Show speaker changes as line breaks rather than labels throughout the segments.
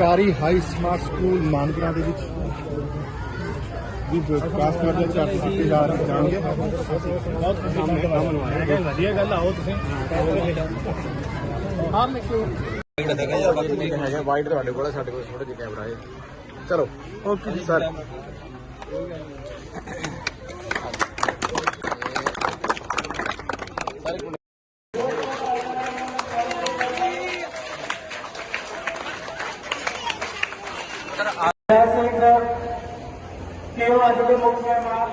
ਸਰਕਾਰੀ high smart school ਮਾਨਕਰਾ ਦੇ ਵਿੱਚ। ਵੀ ਵਿਕਾਸ ਕਰਦੇ ਘੱਟ ਕੀਤੇ ਜਾ ਰਹੇ ਜਾਣਗੇ।
ਬਹੁਤ ਕੰਮ ਬਣਵਾਇਆ ਵਧੀਆ ਗੱਲ ਆਓ ਤੁਸੀਂ। ਹਾਂ ਮੈਂ ਕਿਉਂ?
ਹੈਗਾ ਵਾਈਡ ਤੁਹਾਡੇ ਕੋਲ ਹੈ, ਸਾਡੇ ਕੋਲ ਛੋਟਾ ਜਿਹਾ ਕੈਮਰਾ ਹੈ। ਚਲੋ। ਓਕੇ ਜੀ। ਸਰ
ਸਿੰਘ ਕਿ ਉਹ ਅੱਜ ਦੇ ਮੁੱਖ ਮਹਿਮਾਨ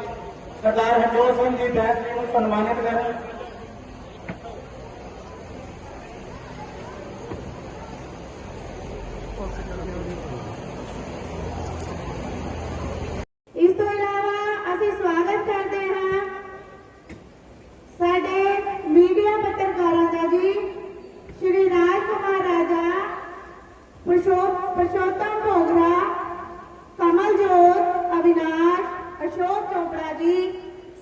ਸਰਦਾਰ ਹਰਜੋਤ ਸਿੰਘ ਜੀ ਬੈਂਸ ਜੀ ਨੂੰ ਸਨਮਾਨਿਤ ਕਰਨ
ਇਸ ਤੋਂ ਇਲਾਵਾ ਅਸੀਂ ਸਵਾਗਤ ਕਰਦੇ ਹਾਂ ਸਾਡੇ ਮੀਡੀਆ ਪੱਤਰਕਾਰਾਂ ਦਾ ਜੀ ਸ਼੍ਰੀ ਰਾਜ ਕੁਮਾਰ ਰਾਜਾ ਪ੍ਰਸ਼ੋ- ਪ੍ਰਸ਼ੋਤਮ ਭੋਗਰਾ ਕਮਲਜੋਤ ਅਵਿਨਾਸ਼ ਅਸ਼ੋਕ ਚੋਪੜਾ ਜੀ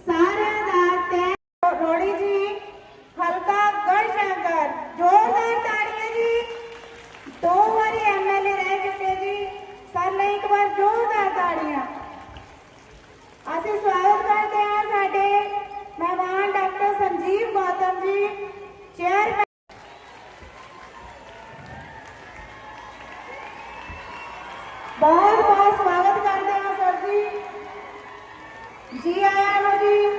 ਸਾਰਿਆਂ ਦਾ ਤਹਿ ਰੋੜੀ ਜੀ ਹਲਕਾ ਗੜਸ਼ੰਕਰ ਜ਼ੋਰਦਾਰ ਤਾੜੀਆਂ ਜੀ ਦੋ ਵਾਰੀ ਐਮਐਲਏ ਰਹਿ ਚੁੱਕੇ ਜੀ ਸਰ ਲਈ ਇੱਕ ਵਾਰ ਜ਼ੋਰਦਾਰ ਤਾੜੀਆਂ ਅਸੀਂ ਸਵਾਗਤ ਕਰਦੇ ਹਾਂ ਸਾਡੇ ਮਹਿਮਾਨ ਡਾਕਟਰ ਸੰਜੀਵ ਗੌਤਮ ਜੀ ਚੇਅਰਮੈਨ ਬਹੁਤ ਬਹੁਤ ਸਵਾਗਤ ਕਰਦੇ ਹਾਂ ਸਰ ਜੀ। ਜੀ ਆਇਆਂ ਨੂੰ ਜੀ।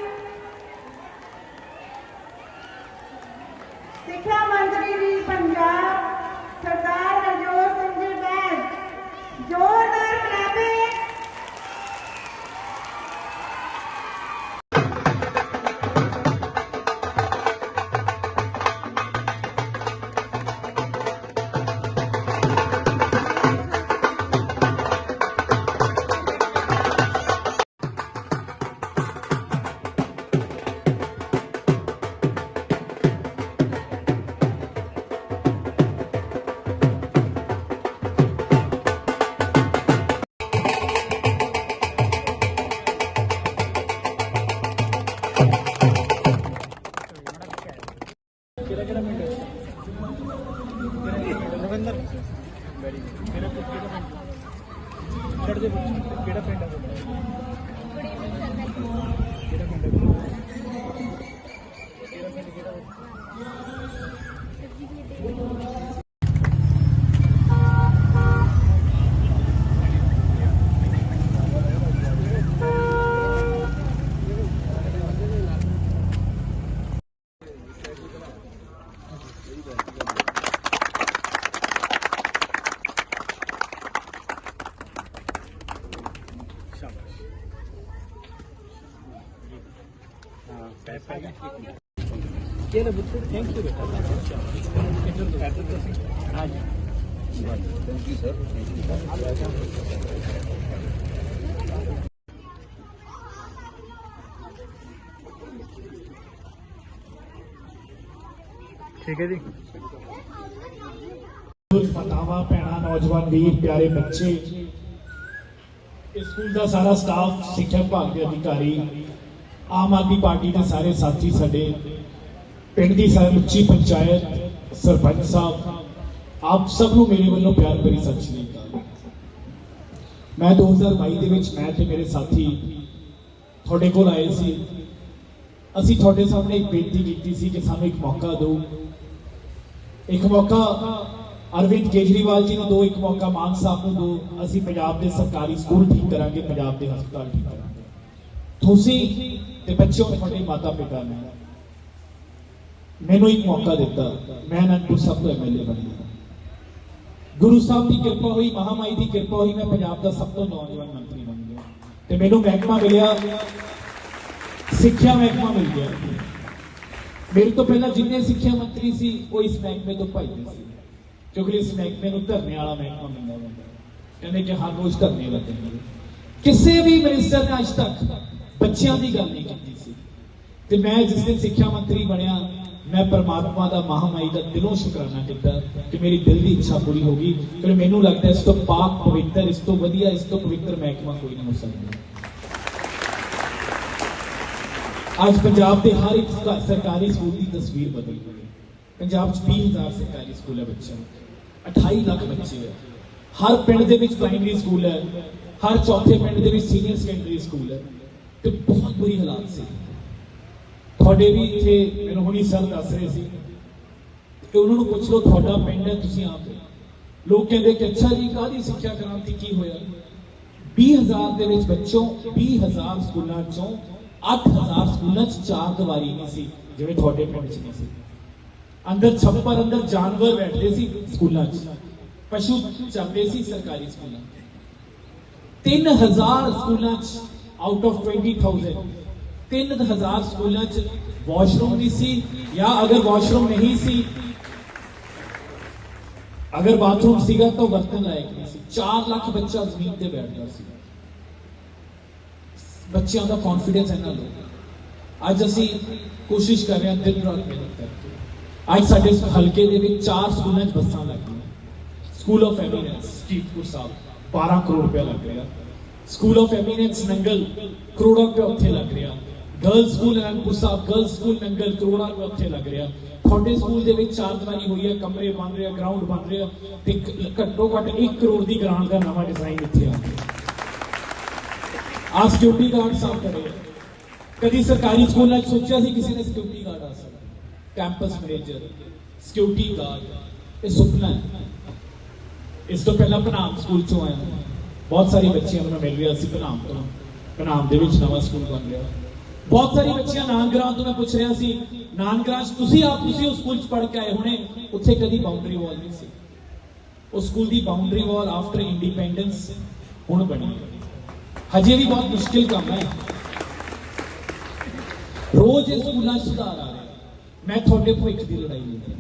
ਕਿਹੜਾ ਪਿੰਡ ਛੱਡ ਦੇ ਬੱਚੇ ਕਿਹੜਾ ਪਿੰਡ ਹੈ ਕਿਹੜਾ ਪਿੰਡ ਹੈ ਕਿਹੜਾ ਪਿੰਡ ਕਿਹੜਾ? ਚਲੋ ਬੁੱਤ ਥੈਂਕ ਯੂ ਬੇਟਾ। ਯੂ ਸਰ ਠੀਕ ਹੈ ਜੀ।
ਮਾਤਾਵਾਂ ਭੈਣਾਂ ਨੌਜਵਾਨ ਵੀਰ ਪਿਆਰੇ ਬੱਚੇ ਇਸ ਸਕੂਲ ਦਾ ਸਾਰਾ ਸਟਾਫ ਸਿੱਖਿਆ ਵਿਭਾਗ ਦੇ ਅਧਿਕਾਰੀ ਆਮ ਆਦਮੀ ਪਾਰਟੀ ਦੇ ਸਾਰੇ ਸਾਥੀ ਸਾਡੇ ਪਿੰਡ ਦੀ ਸਰਉੱਚੀ ਪੰਚਾਇਤ, ਸਰਪੰਚ ਸਾਹਿਬ, ਆਪ ਸਭ ਨੂੰ ਮੇਰੇ ਵੱਲੋਂ ਪਿਆਰ ਭਰੀ ਸਤਿ ਸ਼੍ਰੀ ਅਕਾਲ। ਮੈਂ 2022 ਦੇ ਵਿੱਚ ਮੈਂ ਤੇ ਮੇਰੇ ਸਾਥੀ ਤੁਹਾਡੇ ਕੋਲ ਆਏ ਸੀ। ਅਸੀਂ ਤੁਹਾਡੇ ਸਾਹਮਣੇ ਇੱਕ ਬੇਨਤੀ ਕੀਤੀ ਸੀ ਕਿ ਸਾਨੂੰ ਇੱਕ ਮੌਕਾ ਦਿਓ। ਇੱਕ ਮੌਕਾ ਅਰਵਿੰਦ ਕੇਜਰੀਵਾਲ ਜੀ ਨੂੰ ਦੋ ਇੱਕ ਮੌਕਾ ਮਾਨ ਸਾਹਿਬ ਨੂੰ ਦੋ ਅਸੀਂ ਪੰਜਾਬ ਦੇ ਸਰਕਾਰੀ ਸਕੂਲ ਠੀਕ ਕਰਾਂਗੇ, ਪੰਜਾਬ ਦੇ ਹਸਪਤਾਲ ਠੀਕ ਕਰਾਂਗੇ। ਤੁਸੀਂ ਤੇ ਬੱਚਿਓ, ਤੁਹਾਡੇ ਮਾਤਾ ਪਿਤਾ ਨੇ ਮੈਨੂੰ ਇੱਕ ਮੌਕਾ ਦਿੱਤਾ। ਮੈਂ ਅਨੰਦਪੁਰ ਸਾਹਿਬ ਤੋਂ ਐਮਐਲਏ ਬਣਿਆ ਗੁਰੂ ਸਾਹਿਬ ਦੀ ਕਿਰਪਾ ਹੋਈ, ਮਹਾਮਾਈ ਦੀ ਕਿਰਪਾ ਹੋਈ, ਮੈਂ ਪੰਜਾਬ ਦਾ ਸਭ ਤੋਂ ਨੌਜਵਾਨ ਮੰਤਰੀ ਬਣ ਗਿਆ। ਤੇ ਮੈਨੂੰ ਮਹਿਕਮਾ ਮਿਲਿਆ। ਸਿੱਖਿਆ ਮਹਿਕਮਾ ਮਿਲ ਗਿਆ। ਮੇਰੇ ਤੋਂ ਪਹਿਲਾਂ ਜਿੰਨੇ ਸਿੱਖਿਆ ਮੰਤਰੀ ਸੀ, ਉਹ ਇਸ ਮਹਿਕਮੇ ਤੋਂ ਭੱਜਦੇ ਸੀ। ਕਿਉਂਕਿ ਇਸ ਮਹਿਕਮੇ ਨੂੰ ਧਰਨੇ ਵਾਲਾ ਮਹਿਕਮਾ ਮਿਲਦਾ ਹੁੰਦਾ ਕਹਿੰਦੇ ਕਿ ਹਰ ਰੋਜ਼ ਧਰਨੇ ਲੱਗਣਗੇ ਕਿਸੇ ਵੀ ਮਿਨਿਸਟਰ ਨੇ ਅੱਜ ਤੱਕ ਬੱਚਿਆਂ ਦੀ ਗੱਲ ਨਹੀਂ ਕੀਤੀ ਸੀ। ਤੇ ਮੈਂ ਜਿਸ ਦਿਨ ਸਿੱਖਿਆ ਮੰਤਰੀ ਬਣਿਆ ਮੈਂ ਪਰਮਾਤਮਾ ਦਾ ਮਹਾਮਾਈ ਦਾ ਦਿਲੋਂ ਸ਼ੁਕਰਾਨਾ ਕੀਤਾ ਕਿ ਮੇਰੀ ਦਿਲ ਦੀ ਇੱਛਾ ਪੂਰੀ ਹੋ ਗਈ। ਕਿ ਮੈਨੂੰ ਲੱਗਦਾ ਇਸ ਤੋਂ ਪਾਕ ਪਵਿੱਤਰ, ਇਸ ਤੋਂ ਵਧੀਆ, ਇਸ ਤੋਂ ਪਵਿੱਤਰ ਮਹਿਕਮਾ ਕੋਈ ਨਹੀਂ ਹੋ ਸਕਦਾ। ਅੱਜ ਪੰਜਾਬ ਦੇ ਹਰ ਇੱਕ ਸਰਕਾਰੀ ਸਕੂਲ ਦੀ ਤਸਵੀਰ ਬਦਲ ਗਈ। ਪੰਜਾਬ 'ਚ 20000 ਸਰਕਾਰੀ ਸਕੂਲ ਹੈ ਬੱਚਿਆਂ ਦੇ। 28 ਲੱਖ ਬੱਚੇ ਹੈ। ਹਰ ਪਿੰਡ ਦੇ ਵਿੱਚ ਪ੍ਰਾਇਮਰੀ ਸਕੂਲ ਹੈ। ਹਰ ਚੌਥੇ ਪਿੰਡ ਦੇ ਵਿੱਚ ਸੀਨੀਅਰ ਸੈਕੰਡਰੀ ਸਕੂਲ ਹੈ। ਤੇ ਬਹੁਤ ਬੁਰੀ ਹਾਲਾਤ ਸੀ। ਤੁਹਾਡੇ ਵੀ ਇੱਥੇ ਮੈਨੂੰ ਹੁਣੀ ਸਰ ਦੱਸ ਰਹੇ ਸੀ ਕਿ ਉਹਨਾਂ ਨੂੰ ਪੁੱਛ ਲਓ ਤੁਹਾਡਾ ਪਿੰਡ ਹੈ ਤੁਸੀਂ ਆਪ ਲੋਕ ਕਹਿੰਦੇ ਕਿ ਅੱਛਾ ਜੀ, ਕਾਹਦੀ ਸਿੱਖਿਆ ਕ੍ਰਾਂਤੀ ਕੀ ਹੋਇਆ? 20000 ਦੇ ਵਿੱਚ ਬੱਚੋਂ 20000 ਸਕੂਲਾਂ ਚੋਂ 8000 ਸਕੂਲਾਂ 'ਚ ਚਾਰ ਦੀਵਾਰੀ ਨਹੀਂ ਸੀ ਜਿਵੇਂ ਤੁਹਾਡੇ ਪਿੰਡ 'ਚ ਨਹੀਂ ਸੀ। ਅੰਦਰ ਛੱਪਰ, ਅੰਦਰ ਜਾਨਵਰ ਬੈਠਦੇ ਸੀ ਸਕੂਲਾਂ 'ਚ। ਪਸ਼ੂ ਚੱਲਦੇ ਸੀ ਸਰਕਾਰੀ ਸਕੂਲਾਂ 3000 ਸਕੂਲਾਂ 'ਚ ਆਊਟ ਆਫ 20000 3000 ਸਕੂਲਾਂ 'ਚ ਵਾਸ਼ਰੂਮ ਨਹੀਂ ਸੀ ਜਾਂ ਅਗਰ ਵਾਸ਼ਰੂਮ ਨਹੀਂ ਸੀ ਅਗਰ ਬਾਥਰੂਮ ਸੀਗਾ ਤਾਂ ਵਰਤਨ ਲਾਇਕ ਨਹੀਂ ਸੀ 4 ਲੱਖ ਬੱਚਾ ਜ਼ਮੀਨ ਤੇ ਬੈਠਦਾ ਸੀ ਬੱਚਿਆਂ ਦਾ ਕੌਨਫੀਡੈਂਸ ਇਹਨਾਂ ਲੋ ਅੱਜ ਅਸੀਂ ਕੋਸ਼ਿਸ਼ ਕਰ ਰਹੇ ਹਾਂ ਦਿਨ ਰਾਤ ਮਿਹਨਤ ਕਰਕੇ ਅੱਜ ਸਾਡੇ ਹਲਕੇ ਦੇ ਵਿੱਚ ਚਾਰ ਸਕੂਲਾਂ 'ਚ ਬੱਸਾਂ ਲੱਗੀਆਂ ਸਕੂਲ ਆਫ ਐਮੀਨੈਂਸ ਸਟੀਪੁਰ ਸਾਹਿਬ 12 ਕਰੋੜ ਰੁਪਏ ਲੱਗ ਰਿਹਾ ਸਕੂਲ ਆਫ ਐਮੀਨੈਂਸ ਨੰਗਲ ਕਰੋੜਾਂ ਰੁਪਏ ਉੱਥੇ ਲੱਗ ਰਿਹਾ girl school Anandpur Sahib girl school Nangal ਕਰੋੜਾਂ ਰੁਪਏ ਉੱਥੇ ਲੱਗ ਰਿਹਾ ਤੁਹਾਡੇ ਸਕੂਲ ਦੇ ਵਿੱਚ ਚਾਰ ਦੀਵਾਰੀ ਹੋਈ ਹੈ ਕਮਰੇ ਬਣ ਰਹੇ ਆ ਗਰਾਊਂਡ ਬਣ ਰਿਹਾ ਤੇ ਘੱਟੋ ਘੱਟ 1 ਕਰੋੜ ਦੀ ਗ੍ਰਾਂਟ ਦਾ ਨਵਾਂ ਡਿਜ਼ਾਈਨ ਇੱਥੇ ਆ ਆ ਸਿਕਿਉਰਿਟੀ ਗਾਰਡ ਸਾਫ਼ ਕਰੇ ਕਦੀ ਸਰਕਾਰੀ ਸਕੂਲਾਂ 'ਚ ਸੋਚਿਆ ਸੀ ਕਿਸੇ ਨੇ ਸਿਕਿਉਰਿਟੀ ਗਾਰਡ ਆ ਸਕਦਾ ਕੈਂਪਸ ਮੈਨੇਜਰ ਸਿਕਿਉਰਿਟੀ ਗਾਰਡ ਇਹ ਸੁਪਨਾ ਹੈ ਇਸ ਤੋਂ ਪਹਿਲਾਂ ਪਨਾਮ ਸਕੂਲ ਚੋਂ ਆਇਆ ਬਹੁਤ ਸਾਰੇ ਬੱਚਿਆਂ ਨੂੰ ਮਿਲ ਰਿਹਾ ਸੀ ਪਨਾਮ ਤੋਂ ਪਨਾਮ ਦੇ ਵਿੱਚ ਨਵਾਂ ਸਕੂਲ ਬਣ ਰਿਹਾ ਬਹੁਤ ਸਾਰੀ ਬੱਚੀਆਂ ਨਾਨਗਰਾਂ ਤੋਂ ਮੈਂ ਪੁੱਛ ਰਿਹਾ ਸੀ, ਨਾਨਗਰਾਂ 'ਚ ਤੁਸੀਂ ਆਪ, ਤੁਸੀਂ ਉਸ ਸਕੂਲ 'ਚ ਪੜ੍ਹ ਕੇ ਆਏ ਹੋਣੇ, ਉੱਥੇ ਕਦੀ ਬਾਉਂਡਰੀ ਵਾਲ ਨਹੀਂ ਸੀ। ਉਸ ਸਕੂਲ ਦੀ ਬਾਉਂਡਰੀ ਵਾਲ ਆਫਟਰ ਇੰਡੀਪੈਂਡੈਂਸ ਹੁਣ ਬਣੀ ਹਜੇ ਵੀ ਬਹੁਤ ਮੁਸ਼ਕਿਲ ਕੰਮ ਹੈ। ਰੋਜ਼ ਇਸ ਸਕੂਲਾਂ ਸੁਧਾਰ ਆ ਰਿਹਾ ਮੈਂ ਤੁਹਾਡੇ ਭਵਿੱਖ ਦੀ ਲੜਾਈ ਲੜ ਰਿਹਾ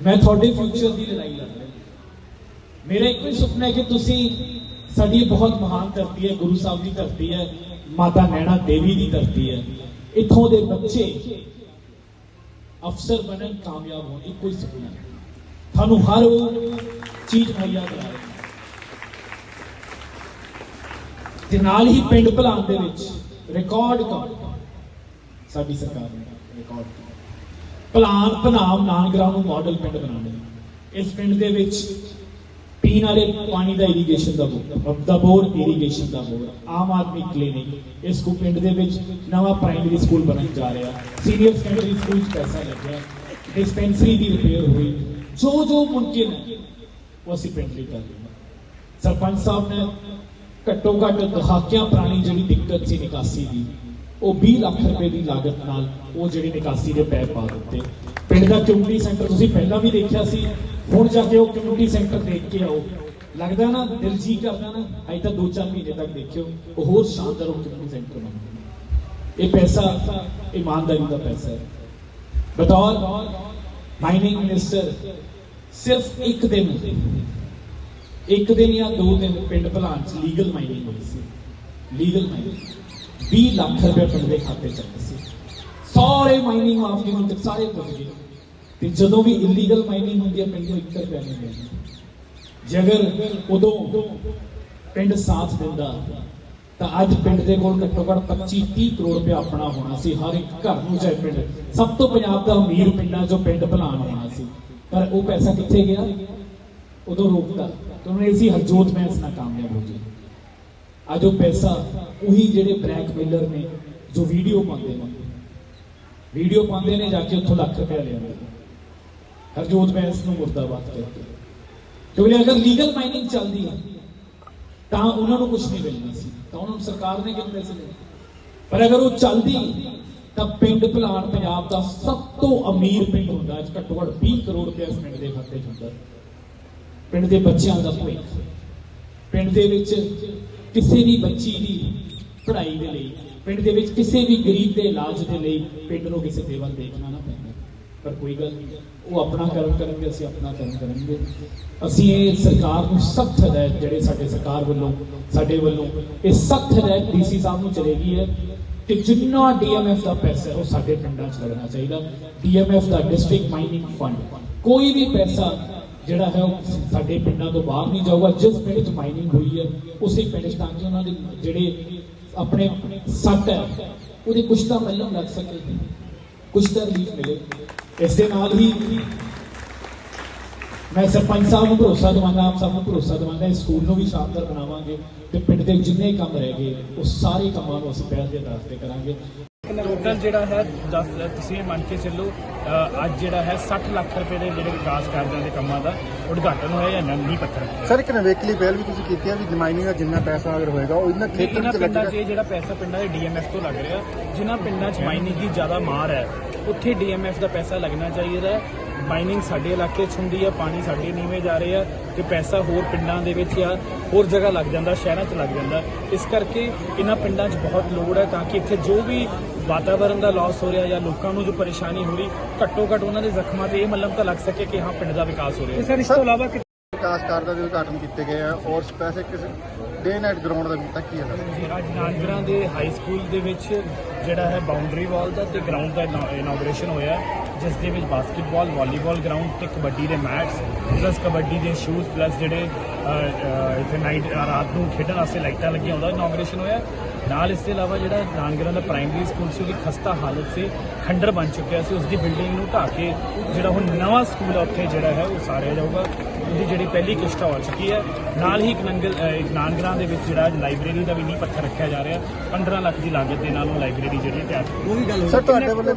ਮੈਂ ਤੁਹਾਡੇ ਫਿਊਚਰ ਦੀ ਲੜਾਈ ਲੜ ਰਿਹਾ ਮੇਰਾ ਇੱਕੋ ਹੀ ਸੁਪਨਾ ਹੈ ਕਿ ਤੁਸੀਂ ਸਾਡੀ ਬਹੁਤ ਮਹਾਨ ਧਰਤੀ ਹੈ, ਗੁਰੂ ਸਾਹਿਬ ਦੀ ਧਰਤੀ ਹੈ। ਮਾਤਾ ਨੈਣਾ ਦੇਵੀ ਦੀ ਧਰਤੀ ਹੈ। ਇੱਥੋਂ ਦੇ ਬੱਚੇ ਅਫਸਰ ਬਣਨ ਕਾਮਯਾਬ ਹੋਣ ਇੱਕੋ ਹੀ ਸੁਪਨਾ ਤੁਹਾਨੂੰ ਹਰ ਉਹ ਚੀਜ਼ ਮੁਹੱਈਆ ਕਰਾਏ ਤੇ ਨਾਲ ਹੀ ਪਿੰਡ ਭਲਾਨ ਦੇ ਵਿੱਚ ਰਿਕਾਰਡ ਕੰਮ ਸਾਡੀ ਸਰਕਾਰ ਨੇ ਰਿਕਾਰਡ ਭਲਾਨ, ਭਨਾਮ ਨਾਨਗਰਾਮ ਨੂੰ ਮਾਡਲ ਪਿੰਡ ਬਣਾਉਣੇ। ਇਸ ਪਿੰਡ ਦੇ ਵਿੱਚ ਪੀਣ ਵਾਲੇ ਪਾਣੀ ਦਾ ਇਰੀਗੇਸ਼ਨ ਦਾ ਬੋਰ ਦਾ ਬੋਰ ਇਰੀਗੇਸ਼ਨ ਦਾ ਬੋਰ ਆਮ ਆਦਮੀ ਕਲੀਨਿਕ ਇਸ ਕੋ ਪਿੰਡ ਦੇ ਵਿੱਚ ਨਵਾਂ ਪ੍ਰਾਇਮਰੀ ਸਕੂਲ ਬਣਨ ਜਾ ਰਿਹਾ ਸੀਨੀਅਰ ਸੈਕੰਡਰੀ ਸਕੂਲ 'ਚ ਪੈਸਾ ਲੱਗਿਆ ਡਿਸਪੈਂਸਰੀ ਦੀ ਰਿਪੇਅਰ ਹੋਈ ਜੋ ਜੋ ਮੁਮਕਿਨ ਹੈ ਉਹ ਅਸੀਂ ਪਿੰਡ ਲਈ ਕਰ ਰਹੇ ਸਰਪੰਚ ਸਾਹਿਬ ਨੇ ਘੱਟੋ ਘੱਟ ਦਹਾਕਿਆਂ ਪੁਰਾਣੀ ਜਿਹੜੀ ਦਿੱਕਤ ਸੀ ਨਿਕਾਸੀ ਦੀ ਉਹ 20 ਲੱਖ ਰੁਪਏ ਦੀ ਲਾਗਤ ਨਾਲ ਉਹ ਜਿਹੜੀ ਨਿਕਾਸੀ ਦੇ ਪੈਪ ਪਾ ਦਿੱਤੇ। ਪਿੰਡ ਦਾ ਕਮਿਊਨਿਟੀ ਸੈਂਟਰ ਤੁਸੀਂ ਪਹਿਲਾਂ ਵੀ ਦੇਖਿਆ ਸੀ, ਹੁਣ ਜਾ ਕੇ ਉਹ ਕਮਿਊਨਿਟੀ ਸੈਂਟਰ ਦੇਖ ਕੇ ਆਓ। ਲੱਗਦਾ ਨਾ ਦਿਲ ਜੀ ਕਰਦਾ ਨਾ ਅਜੇ ਤਾਂ 2-4 ਮਹੀਨੇ ਤੱਕ ਦੇਖਿਓ, ਉਹ ਹੋਰ ਸ਼ਾਨਦਾਰ ਉਹ ਕਮਿਊਨਿਟੀ ਸੈਂਟਰ ਬਣਦਾ ਇਹ ਪੈਸਾ ਇਮਾਨਦਾਰੀ ਦਾ ਪੈਸਾ ਹੈ। ਬਤੌਰ ਮਾਈਨਿੰਗ ਮਿਨਿਸਟਰ ਸਿਰਫ ਇੱਕ ਦਿਨ ਇੱਕ ਦਿਨ ਜਾਂ ਦੋ ਦਿਨ ਪਿੰਡ ਭਲਾਨ ਚ ਲੀਗਲ ਮਾਈਨਿੰਗ ਹੋਈ ਸੀ। ਲੀਗਲ ਮਾਈਨਿੰਗ 20 ਲੱਖ ਰੁਪਏ ਪਿੰਡ ਦੇ ਖਾਤੇ ਚ ਆਏ ਸੀ। ਸਾਰੇ ਮਾਈਨਿੰਗ ਮਾਫ ਦੀ ਹੁਣ ਸਾਰੇ ਪੁੱਜ ਗਏ। ਤੇ ਜਦੋਂ ਵੀ ਇਲੀਗਲ ਮਾਈਨਿੰਗ ਹੁੰਦੀ ਹੈ, ਪਿੰਡ ਨੂੰ 1 ਰੁਪਿਆ ਨਹੀਂ ਮਿਲਦਾ। ਜੇ ਉਦੋਂ ਪਿੰਡ ਸਾਥ ਦਿੰਦਾ, ਤਾਂ ਅੱਜ ਪਿੰਡ ਦੇ ਕੋਲ ਘੱਟੋ ਘੱਟ 25 30 ਕਰੋੜ ਰੁਪਏ ਆਪਣਾ ਹੋਣਾ ਸੀ, ਹਰ ਇੱਕ ਘਰ ਨੂੰ ਚਾਹੇ ਪਿੰਡ। ਸਭ ਤੋਂ ਪੰਜਾਬ ਦਾ ਅਮੀਰ ਪਿੰਡਾਂ ਚੋਂ ਪਿੰਡ ਭਲਾਨ ਹੋਣਾ ਸੀ। ਪਰ ਉਹ ਪੈਸਾ ਕਿੱਥੇ ਗਿਆ? ਉਦੋਂ ਰੋਕਦਾ ਤੇ ਉਹਨੇ ਸੀ, ਹਰਜੋਤ ਮੈਂਸ ਨਾਲ ਕਾਮਯਾਬ ਹੋ ਗਈ ਅੱਜ ਉਹ ਪੈਸਾ ਉਹੀ ਜਿਹੜੇ ਬਲੈਕਮੇਲਰ ਨੇ ਜੋ ਵੀਡੀਓ ਪਾਉਂਦੇ ਨੇ। ਵੀਡੀਓ ਪਾਉਂਦੇ ਨੇ ਜਾ ਕੇ ਉੱਥੋਂ ਲੱਖ ਰੁਪਏ ਲਿਆਉਂਦੇ ਹਰਜੋਤ ਮੈਂਸ ਨੂੰ ਮੁਰਦਾਬਾਦ ਕਰਕੇ ਕਿਉਂਕਿ ਅਗਰ ਲੀਗਲ ਮਾਈਨਿੰਗ ਚੱਲਦੀ ਹੈ ਤਾਂ ਉਹਨਾਂ ਨੂੰ ਕੁਝ ਨਹੀਂ ਮਿਲਣਾ ਸੀ। ਤਾਂ ਉਹਨਾਂ ਨੂੰ ਸਰਕਾਰ ਨੇ ਕਿੰਨੇ ਪੈਸੇ ਦੇਣੇ ਪਰ ਅਗਰ ਉਹ ਚੱਲਦੀ, ਤਾਂ ਪਿੰਡ ਭਲਾਨ ਪੰਜਾਬ ਦਾ ਸਭ ਤੋਂ ਅਮੀਰ ਪਿੰਡ ਹੁੰਦਾ। ਅੱਜ ਘੱਟੋ ਘੱਟ 20 ਕਰੋੜ ਰੁਪਏ ਇਸ ਪਿੰਡ ਦੇ ਖਾਤੇ 'ਚ ਹੁੰਦਾ। ਪਿੰਡ ਦੇ ਬੱਚਿਆਂ ਦਾ ਭਵਿੱਖ। ਪਿੰਡ ਦੇ ਵਿੱਚ ਕਿਸੇ ਵੀ ਬੱਚੀ ਦੀ ਪੜ੍ਹਾਈ ਦੇ ਲਈ, ਪਿੰਡ ਦੇ ਵਿੱਚ ਕਿਸੇ ਵੀ ਗਰੀਬ ਦੇ ਇਲਾਜ ਦੇ ਲਈ ਪਿੰਡ ਨੂੰ ਕਿਸੇ ਦੇ ਵੱਲ ਦੇਖਣਾ ਨਾ ਪੈਂਦਾ। ਪਰ ਕੋਈ ਗੱਲ ਨਹੀਂ, ਉਹ ਆਪਣਾ ਕਰਮ ਕਰਨਗੇ, ਅਸੀਂ ਆਪਣਾ ਕਰਮ ਕਰਾਂਗੇ ਅਸੀਂ ਇਹ ਸਰਕਾਰ ਨੂੰ ਸਖਤ ਹਦਾਇਤ, ਜਿਹੜੇ ਸਾਡੇ ਸਰਕਾਰ ਵੱਲੋਂ, ਸਾਡੇ ਵੱਲੋਂ ਇਹ ਸਖਤ ਹਦਾਇਤ ਡੀਸੀ ਸਾਹਿਬ ਨੂੰ ਚਲੇਗੀ ਹੈ ਕਿ ਜਿੰਨਾ ਡੀਐਮਐਫ ਦਾ ਪੈਸਾ ਉਹ ਸਾਡੇ ਪਿੰਡਾਂ 'ਚ ਲੱਗਣਾ ਚਾਹੀਦਾ। ਡੀਐਮਐਫ ਦਾ ਡਿਸਟ੍ਰਿਕਟ ਮਾਈਨਿੰਗ ਫੰਡ, ਕੋਈ ਵੀ ਪੈਸਾ ਜਿਹੜਾ ਹੈ ਉਹ ਸਾਡੇ ਪਿੰਡਾਂ ਤੋਂ ਬਾਹਰ ਨਹੀਂ ਜਾਊਗਾ। ਜਿਸ ਪਿੰਡ 'ਚ ਮਾਈਨਿੰਗ ਹੋਈ ਹੈ, ਉਸੇ ਪਿੰਡ 'ਚ ਤਾਂ ਕਿ ਉਹਨਾਂ ਦੇ ਜਿਹੜੇ ਆਪਣੇ ਸੱਟ ਹੈ, ਉਹਦੀ ਕੁਛ ਤਾਂ ਮੱਲਮ ਲੱਗ ਸਕੇ। ਕੁਛ ਤਾਂ ਰਿਲੀਫ ਮਿਲੇ। ਇਸ ਦੇ ਨਾਲ ਹੀ ਮੈਂ ਸਰਪੰਚ ਸਾਹਿਬ ਨੂੰ ਭਰੋਸਾ ਦਵਾਂਗਾ, ਆਪ ਸਭ ਨੂੰ ਭਰੋਸਾ ਦਵਾਂਗਾ, ਇਸ ਸਕੂਲ ਨੂੰ ਵੀ ਸ਼ਾਨਦਾਰ ਬਣਾਵਾਂਗੇ ਤੇ ਪਿੰਡ ਦੇ ਜਿੰਨੇ ਕੰਮ ਰਹਿ ਗਏ, ਉਹ ਸਾਰੇ ਕੰਮਾਂ ਨੂੰ ਅਸੀਂ ਪਹਿਲ ਦੇ ਆਧਾਰ ਤੇ ਕਰਾਂਗੇ।
ਟੋਟਲ ਜਿਹੜਾ ਹੈ 10 ਤੁਸੀਂ ਇਹ ਮੰਨ ਕੇ ਚੱਲੋ ਅੱਜ ਜਿਹੜਾ ਹੈ 60 ਲੱਖ ਰੁਪਏ ਦੇ ਜਿਹੜੇ ਵਿਕਾਸ ਕਾਰਜਾਂ ਦੇ ਕੰਮਾਂ ਦਾ ਉਦਘਾਟਨ ਹੋਇਆ ਜਾਂ ਨੀਂਹ ਪੱਥਰ
ਸਰ ਇੱਕ ਨਵੇਕਲੀ ਪਹਿਲ ਵੀ ਤੁਸੀਂ ਕੀਤੀ ਹੈ ਵੀ ਜਮਾਈਨਿੰਗ ਦਾ ਜਿੰਨਾ ਪੈਸਾ ਅਗਰ ਹੋਏਗਾ ਉਹ ਇਹਨਾਂ ਖੇਤਰ ਵਿੱਚ ਲੱਗੇਗਾ
ਇਹ ਜਿਹੜਾ ਪੈਸਾ ਪਿੰਡਾਂ ਦੇ ਡੀਐਮਐਫ ਤੋਂ ਲੱਗ ਰਿਹਾ ਜਿਨ੍ਹਾਂ ਪਿੰਡਾਂ 'ਚ ਮਾਈਨਿੰਗ ਦੀ ਜ਼ਿਆਦਾ ਮਾਰ ਹੈ ਉੱਥੇ ਡੀਐਮਐਫ ਦਾ ਪੈਸਾ ਲੱਗਣਾ ਚਾਹੀਦਾ ਹੈ। ਮਾਈਨਿੰਗ ਸਾਡੇ ਇਲਾਕੇ 'ਚ ਹੁੰਦੀ ਹੈ ਪਾਣੀ ਸਾਡੇ ਨੀਵੇਂ ਜਾ ਰਹੇ ਆ ਤੇ ਪੈਸਾ ਹੋਰ ਪਿੰਡਾਂ ਦੇ ਵਿੱਚ ਜਾਂ ਹੋਰ ਜਗ੍ਹਾ ਲੱਗ ਜਾਂਦਾ ਸ਼ਹਿਰਾਂ 'ਚ ਲੱਗ ਜਾਂਦਾ। ਇਸ ਕਰਕੇ ਇਹਨਾਂ ਪਿੰਡਾਂ 'ਚ ਬਹੁਤ ਲੋੜ ਹੈ ਤਾਂ ਕਿ ਇੱਥੇ ਜੋ ਵੀ ਵਾਤਾਵਰਣ ਦਾ ਲਾਸ ਹੋ ਰਿਹਾ ਜਾਂ ਲੋਕਾਂ ਨੂੰ ਜੋ ਪਰੇਸ਼ਾਨੀ ਹੋ ਰਹੀ ਘੱਟੋ ਘੱਟ ਉਹਨਾਂ ਦੇ ਜ਼ਖਮਾਂ ਤੇ ਇਹ ਮੱਲਮ ਤਾਂ ਲੱਗ ਸਕੇ ਕਿ ਹਾਂ ਪਿੰਡ ਦਾ ਵਿਕਾਸ ਹੋ ਰਿਹਾ
ਸਰ ਇਸ ਤੋਂ ਇਲਾਵਾ ਵਿਕਾਸ ਕਾਰਜਾਂ ਦੇ ਉਦਘਾਟਨ ਕੀਤੇ ਗਏ ਆ ਔਰ ਪੈਸੇ ਕਿਸੇ ਡੇ ਨਾਈਟ ਗਰਾਊਂਡ ਦਾ ਕੀਤਾ ਕੀ ਹੈ? ਸਰ
ਜੀ ਅੱਜ ਨਾਨਗਰਾਂ ਦੇ ਹਾਈ ਸਕੂਲ ਦੇ ਵਿੱਚ ਜਿਹੜਾ ਹੈ ਬਾਉਂਡਰੀ ਵਾਲ ਦਾ ਤੇ ਗਰਾਊਂਡ ਦਾ ਇਨੋਗ੍ਰੇਸ਼ਨ ਹੋਇਆ ਹੈ, ਜਿਸ ਦੇ ਵਿੱਚ ਬਾਸਕਟਬਾਲ ਵਾਲੀਬਾਲ ਗਰਾਊਂਡ ਤੇ ਕਬੱਡੀ ਦੇ ਮੈਟਸ ਪਲੱਸ ਕਬੱਡੀ ਦੇ ਸ਼ੂਜ਼ ਪਲੱਸ ਜਿਹੜੇ ਇੱਥੇ ਨਾਈਟ ਰਾਤ ਨੂੰ ਖੇਡਣ ਵਾਸਤੇ ਲਾਈਟਾਂ ਲੱਗੀਆਂ ਉਹਦਾ ਇਨੋਗ੍ਰੇਸ਼ਨ ਹੋਇਆ। ਨਾਲ ਇਸ ਦੇ ਇਲਾਵਾ ਜਿਹੜਾ ਨਾਨਗਰਾਂ ਦਾ ਪ੍ਰਾਇਮਰੀ ਸਕੂਲ ਸੀ ਉਹਦੀ ਖਸਤਾ ਹਾਲਤ ਸੀ ਖੰਡਰ ਬਣ ਚੁੱਕਿਆ ਸੀ ਉਸ ਦੀ ਬਿਲਡਿੰਗ ਨੂੰ ਢਾਹ ਕੇ ਜਿਹੜਾ ਹੁਣ ਨਵਾਂ ਸਕੂਲ ਹੈ ਉੱਥੇ ਜਿਹੜਾ ਹੈ ਉਹ ਸਾਰਿਆ ਜਾਊਗਾ। ਉਹਦੀ ਜਿਹੜੀ ਪਹਿਲੀ ਕਿਸ਼ਤ ਹੋ ਚੁੱਕੀ ਹੈ। ਨਾਲ ਹੀ ਇੱਕ ਨੰਗਲ ਅ, ਇੱਕ ਨਾਨਗਰਾਂ ਦੇ ਵਿੱਚ ਜਿਹੜਾ ਲਾਇਬ੍ਰੇਰੀ ਦਾ ਵੀ ਨੀਂਹ ਪੱਥਰ ਰੱਖਿਆ ਜਾ ਰਿਹਾ। 15 ਲੱਖ ਦੀ ਲਾਗਤ ਦੇ ਨਾਲ ਉਹ ਲਾਇਬ੍ਰੇਰੀ ਜਿਹੜੀ ਤਿਆਰ
ਸਰ ਤੁਹਾਡੇ ਵੱਲੋਂ